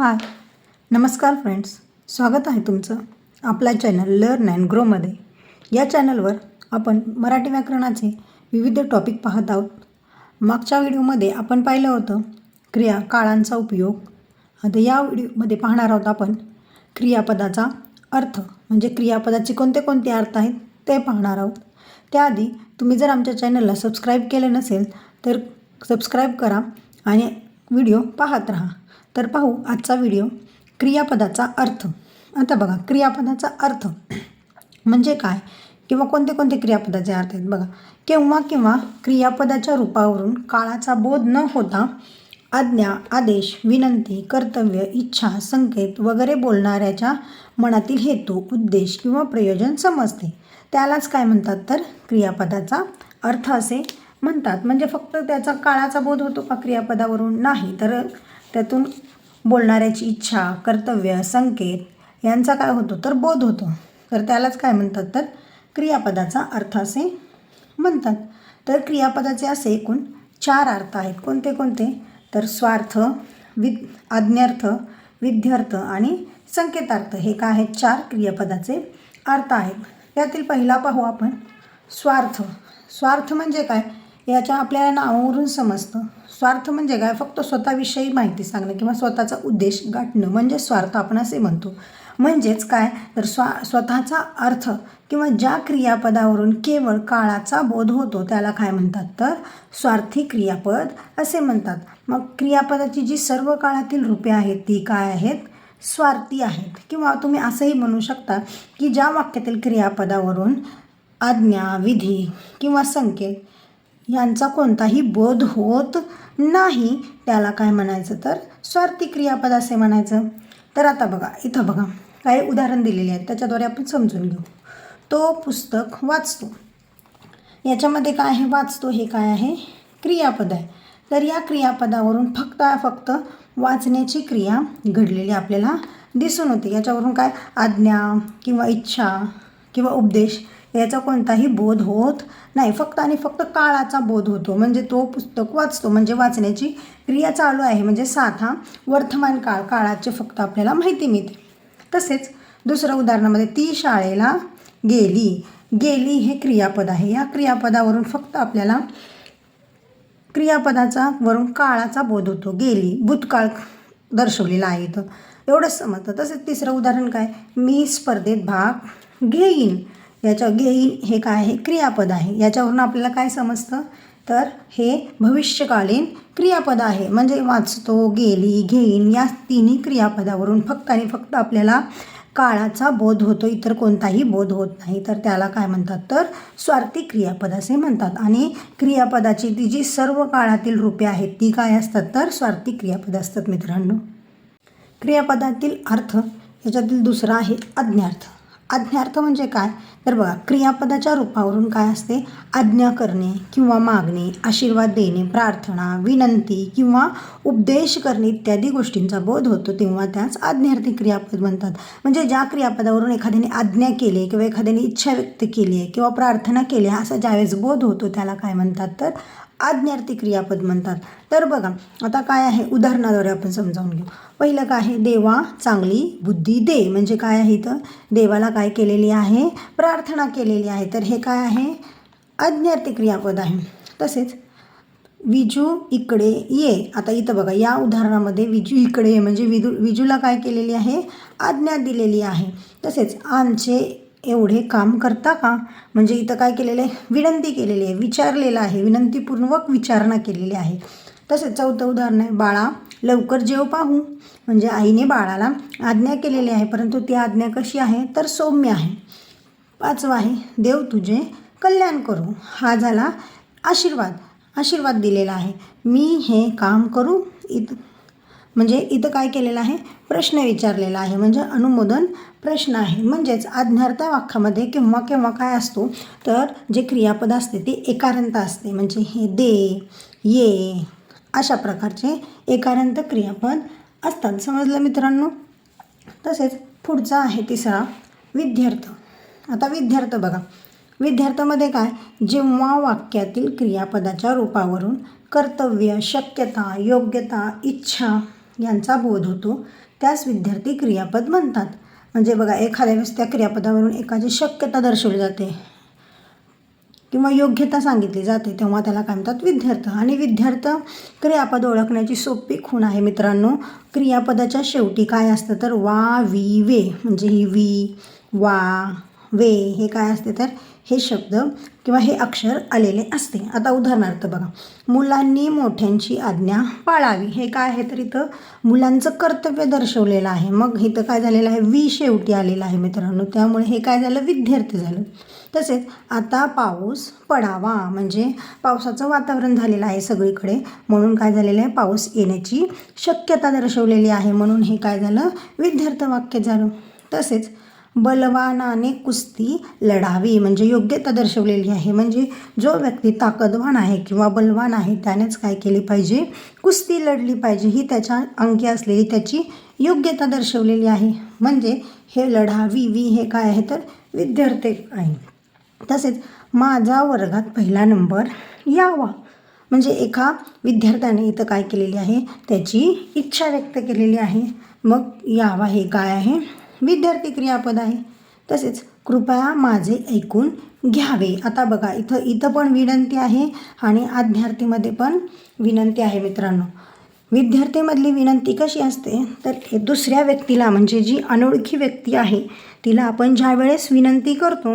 हाय. नमस्कार फ्रेंड्स. स्वागत आहे तुमचं आपल्या चॅनल लर्न अँड ग्रोमध्ये या चॅनलवर आपण मराठी व्याकरणाचे विविध टॉपिक पाहत आहोत. मागच्या व्हिडिओमध्ये आपण पाहिलं होतं क्रिया काळांचा उपयोग. आता या व्हिडिओमध्ये पाहणार आहोत आपण क्रियापदाचा अर्थ. म्हणजे क्रियापदाचे कोणते कोणते अर्थ आहेत ते पाहणार आहोत. त्याआधी तुम्ही जर आमच्या चॅनलला सबस्क्राईब केलं नसेल तर सबस्क्राईब करा आणि व्हिडिओ पाहत राहा. तर पाहू आजचा व्हिडिओ क्रियापदाचा अर्थ. आता बघा क्रियापदाचा अर्थ म्हणजे काय? किंवा कोणते कोणते क्रियापदाचे अर्थ आहेत? बघा केव्हा किंवा क्रियापदाच्या रूपावरून काळाचा बोध न होता आज्ञा आदेश विनंती कर्तव्य इच्छा संकेत वगैरे बोलणाऱ्याच्या मनातील हेतू उद्देश किंवा प्रयोजन समजते. त्यालाच काय म्हणतात? तर क्रियापदाचा अर्थ असे म्हणतात. म्हणजे फक्त त्याचा काळाचा बोध होतो का क्रियापदावरून? नाही. तर त्यातून बोलणाऱ्याची इच्छा कर्तव्य संकेत यांचा काय होतो? तर बोध होतो. तर त्यालाच काय म्हणतात? तर क्रियापदाचा अर्थ असे म्हणतात. तर क्रियापदाचे असे एकूण चार अर्थ आहेत. कोणते कोणते? तर स्वार्थ विद आज्ञार्थ विद्यार्थ आणि संकेतार्थ. हे काय आहेत? चार क्रियापदाचे अर्थ आहेत. त्यातील पहिला पाहू आपण स्वार्थ. स्वार्थ म्हणजे काय? याच्या आपल्याला नावावरून समजतं. स्वार्थ म्हणजे काय? फक्त स्वतःविषयी माहिती सांगणं किंवा स्वतःचा उद्देश गाठणं. म्हणजे स्वार्थ आपण असे म्हणतो. म्हणजेच काय? तर स्वा स्वतःचा अर्थ किंवा ज्या क्रियापदावरून केवळ काळाचा बोध होतो त्याला काय म्हणतात? तर स्वार्थी क्रियापद असे म्हणतात. मग क्रियापदाची जी सर्व काळातील रूपे आहेत ती काय आहेत? स्वार्थी आहेत. किंवा तुम्ही असंही म्हणू शकता की ज्या वाक्यातील क्रियापदावरून आज्ञा विधी किंवा संकेत यांचा कोणताही बोध होत नाही. त्याला काय म्हणायचं तर? स्वार्थी क्रियापद असे म्हणायचं. तर आता बघा इथं बघा. काही उदाहरण दिलेले आहेत. त्याच्याद्वारे आपण समजून घेऊ. तो पुस्तक वाचतो. याच्यामध्ये काय आहे? वाचतो हे काय आहे? क्रियापद आहे. तर या क्रियापदावरून फक्त फक्त वाचण्याची क्रिया घडलेली आपल्याला दिसून होते याच्यावरून काय? आज्ञा किंवा इच्छा किंवा उपदेश याचा कोणताही बोध होत नाही. फक्त आणि फक्त काळाचा बोध होतो. म्हणजे तो पुस्तक वाचतो. म्हणजे वाचण्याची क्रिया चालू आहे. म्हणजे साधा वर्तमान काळ. काळाचे फक्त आपल्याला माहिती मिळते. तसेच दुसरं उदाहरणामध्ये ती शाळेला गेली. गेली हे क्रियापद आहे. या क्रियापदावरून फक्त आपल्याला क्रियापदाचा वरून काळाचा बोध होतो. गेली. भूतकाळ दर्शवलेला आहे इथं. एवढंच समजतं. तसेच तिसरं उदाहरण काय? मी स्पर्धेत भाग घेईन. याच्या घेईन हे काय आहे? क्रियापद आहे. याच्यावरून आपल्याला काय समजतं? तर हे भविष्यकालीन क्रियापद आहे. म्हणजे वाचतो गेली घेईन या तिन्ही क्रियापदावरून फक्त आणि फक्त आपल्याला काळाचा बोध होतो. इतर कोणताही बोध होत नाही. तर त्याला काय म्हणतात? तर स्वार्थी क्रियापद असे म्हणतात. आणि क्रियापदाची ती जी सर्व काळातील रूपे आहेत ती काय असतात? तर स्वार्थी क्रियापद असतात मित्रांनो. क्रियापदातील अर्थ याच्यातील दुसरा आहे अज्ञार्थ. आज्ञार्थ म्हणजे काय? तर बघा क्रियापदाच्या रूपावरून काय असते? आज्ञा करणे किंवा मागणे आशीर्वाद देणे प्रार्थना विनंती किंवा उपदेश करणे इत्यादी गोष्टींचा बोध होतो तेव्हा त्याच आज्ञार्थी क्रियापद म्हणतात. म्हणजे ज्या क्रियापदावरून एखाद्याने आज्ञा केली किंवा एखाद्याने इच्छा व्यक्त केली आहे किंवा प्रार्थना केली आहे असा ज्यावेळेस बोध होतो त्याला काय म्हणतात तर आज्ञार्थी क्रियापद म्हणतात. तर बघा आता काय आहे? उदाहरणाद्वारे आपण समजावून घेऊ. पहिलं काय आहे? देवा चांगली बुद्धी दे. म्हणजे काय आहे इथं? देवाला काय केलेली आहे? प्रार्थना केलेली आहे. तर हे काय आहे? आज्ञार्थी क्रियापद आहे. तसेच विजू इकडे ये. आता इथं बघा या उदाहरणामध्ये विजू इकडे ये. म्हणजे विजू विजूला काय केलेली आहे? आज्ञा दिलेली आहे. तसेच आमचे एवढे काम करता का? म्हणजे इथं काय केलेलं आहे? विनंती केलेली आहे विचारलेलं आहे विनंतीपूर्वक विचारणा केलेली आहे. तसेच चौथं उदाहरण आहे बाळा लवकर जेव पाहू. म्हणजे आईने बाळाला आज्ञा केलेली आहे परंतु ती आज्ञा कशी आहे? तर सौम्य आहे. पाचवा आहे देव तुझे कल्याण करू. हा झाला आशीर्वाद. आशीर्वाद दिलेला आहे. मी हे काम करू. इत म्हणजे इथं काय केलेलं आहे? प्रश्न विचारलेला आहे. म्हणजे अनुमोदन प्रश्न आहे. म्हणजेच आज्ञार्थ वाक्यामध्ये केव्हा केव्हा काय असतो? तर जे क्रियापद असते ते एकारंत असते. म्हणजे हे दे ये अशा प्रकारचे एकारंत क्रियापद असतात. समजलं मित्रांनो? तसेच पुढचा आहे तिसरा विद्यार्थ. आता विद्यार्थ बघा. विद्यार्थ्यामध्ये काय? जेव्हा वाक्यातील क्रियापदाच्या रूपावरून कर्तव्य शक्यता योग्यता इच्छा यांचा बोध होतो. त्यास विद्यार्थी क्रियापद म्हणतात. म्हणजे बघा एखाद्या वेळेस त्या क्रियापदावरून एखादी शक्यता दर्शवली जाते. किंवा योग्यता सांगितली जाते. तेव्हा त्याला काय म्हणतात? विद्यार्थ. आणि विद्यार्थ क्रियापद ओळखण्याची सोपी खूण आहे मित्रांनो. क्रियापदाच्या शेवटी काय असतं तर वा वी वे. म्हणजे ही वी वा वे हे काय असते तर हे शब्द किंवा हे अक्षर आलेले असते. आता उदाहरणार्थ बघा मुलांनी मोठ्यांची आज्ञा पाळावी. हे काय आहे तर इथं मुलांचं कर्तव्य दर्शवलेलं आहे. मग इथं काय झालेलं आहे? वी शेवटी आलेलं आहे मित्रांनो. त्यामुळे हे काय झालं? विद्यार्थी झालं. तसेच आता पाऊस पडावा म्हणजे पावसाचं वातावरण झालेलं आहे सगळीकडे. म्हणून काय झालेलं आहे? पाऊस येण्याची शक्यता दर्शवलेली आहे. म्हणून हे काय झालं? विद्यार्थ वाक्य झालं. तसेच बलवानाने कुस्ती लढावी. म्हणजे योग्यता दर्शवलेली आहे. म्हणजे जो व्यक्ती ताकदवान आहे किंवा बलवान आहे त्यानेच काय केली पाहिजे? कुस्ती लढली पाहिजे ही त्याच्या अंगी असलेली त्याची योग्यता दर्शवलेली आहे. म्हणजे हे लढावी वी हे काय आहे तर विद्यार्थी आहे तसेच माझा वर्गात पहिला नंबर यावा. म्हणजे एका विद्यार्थ्याने इथं काय केलेली आहे? त्याची इच्छा व्यक्त केलेली आहे. मग यावा हे काय आहे? विद्यार्थी क्रियापद आहे. तसेच कृपया माझे ऐकून घ्यावे. आता बघा इथं इथं पण विनंती आहे आणि आज्ञार्थीमध्ये पण विनंती आहे मित्रांनो. विद्यार्थीमधली विनंती कशी असते? तर दुसऱ्या व्यक्तीला म्हणजे जी अनोळखी व्यक्ती आहे तिला आपण ज्या वेळेस विनंती करतो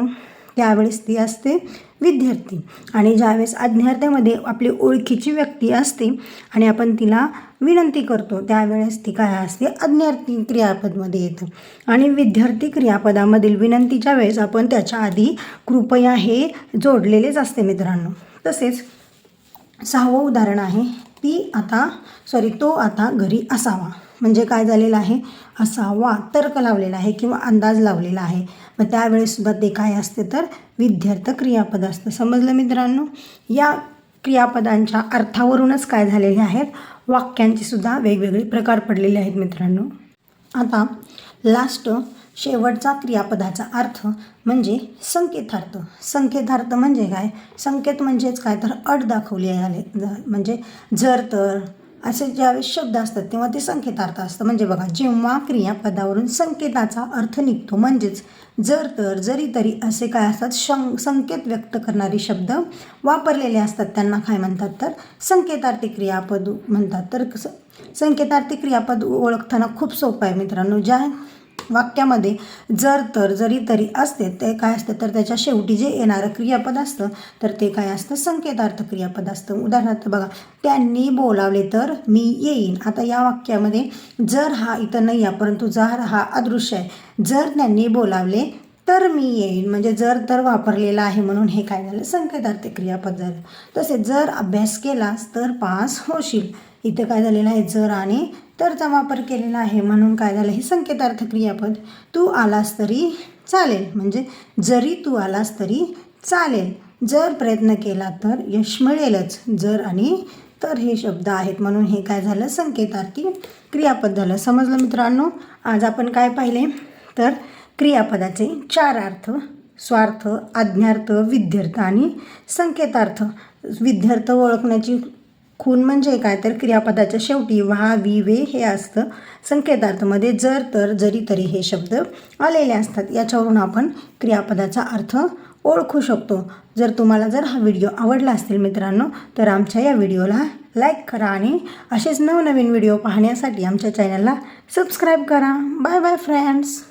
त्यावेळेस ती असते विद्यार्थी. आणि ज्यावेळेस अज्ञार्थ्यामध्ये आपली ओळखीची व्यक्ती असते आणि आपण तिला विनंती करतो त्यावेळेस ती काय असते? अज्ञार्थी क्रियापदमध्ये येतं. आणि विद्यार्थी क्रियापदामधील विनंतीच्या वेळेस आपण त्याच्या आधी कृपया हे जोडलेलेच असते मित्रांनो. तसेच सहावं उदाहरण आहे. ती आता सॉरी तो आता घरी असावा. म्हणजे काय झालेलं आहे? असावा तर्क लावलेला आहे किंवा अंदाज लावलेला आहे. मग त्यावेळेससुद्धा ते काय असते तर विद्यार्थ क्रियापद असतं. समजलं मित्रांनो? या क्रियापदांच्या अर्थावरूनच काय झालेले आहेत? वाक्यांचे सुद्धा वेगवेगळे प्रकार पडलेले आहेत मित्रांनो. आता लास्ट शेवटचा क्रियापदाचा अर्थ म्हणजे संकेतार्थ. संकेतार्थ म्हणजे काय? संकेत म्हणजेच काय? तर अट दाखवली आले म्हणजे जर तर असे ज्यावेळेस शब्द असतात तेव्हा ते संकेतार्थ असतं. म्हणजे बघा जेव्हा क्रियापदावरून संकेताचा अर्थ निघतो म्हणजेच जर तर जरी तरी असे काय असतात? शं संकेत व्यक्त करणारे शब्द वापरलेले असतात. त्यांना काय म्हणतात? तर संकेतार्थी क्रियापद म्हणतात. तर कसं संकेतार्थी क्रियापद ओळखताना खूप सोपं आहे मित्रांनो. ज्या वाक्यामध्ये जर तर जरी तरी असते ते काय असतं तर त्याच्या शेवटी जे येणारं क्रियापद असतं तर ते काय असतं? संकेतार्थ क्रियापद असतं. उदाहरणार्थ बघा त्यांनी बोलावले तर मी येईन. आता या वाक्यामध्ये जर हा इथं नाही आहे परंतु जर हा अदृश्य आहे जर त्यांनी बोलावले तर मी येईन. म्हणजे जर तर वापरलेला आहे म्हणून हे काय झालं? संकेतार्थ क्रियापद झालं. तसेच जर अभ्यास केलास तर पास होशील. इथं काय झालेलं आहे? जर आणि तरचा वापर केलेला आहे म्हणून काय झालं? हे संकेतार्थ क्रियापद. तू आलास तरी चालेल. म्हणजे जरी तू आलास तरी चालेल. जर प्रयत्न केला तर यश मिळेलच. जर आणि तर हे शब्द आहेत म्हणून हे काय झालं? संकेतार्थी क्रियापद झालं. समजलं मित्रांनो? आज आपण काय पाहिले? तर क्रियापदाचे चार अर्थ स्वार्थ आज्ञार्थ विद्यार्थ आणि संकेतार्थ. विद्यार्थ ओळखण्याची खून म्हणजे काय? तर क्रियापदाच्या शेवटी व्हा वि वे हे असतं. संकेतार्थमध्ये जर तर जरी तरी हे शब्द आलेले असतात. याच्यावरून आपण क्रियापदाचा अर्थ ओळखू शकतो. जर तुम्हाला जर हा व्हिडिओ आवडला असतील मित्रांनो तर आमच्या या व्हिडिओला लाईक करा आणि असेच नवनवीन व्हिडिओ पाहण्यासाठी आमच्या चॅनलला सबस्क्राईब करा. Bye bye friends!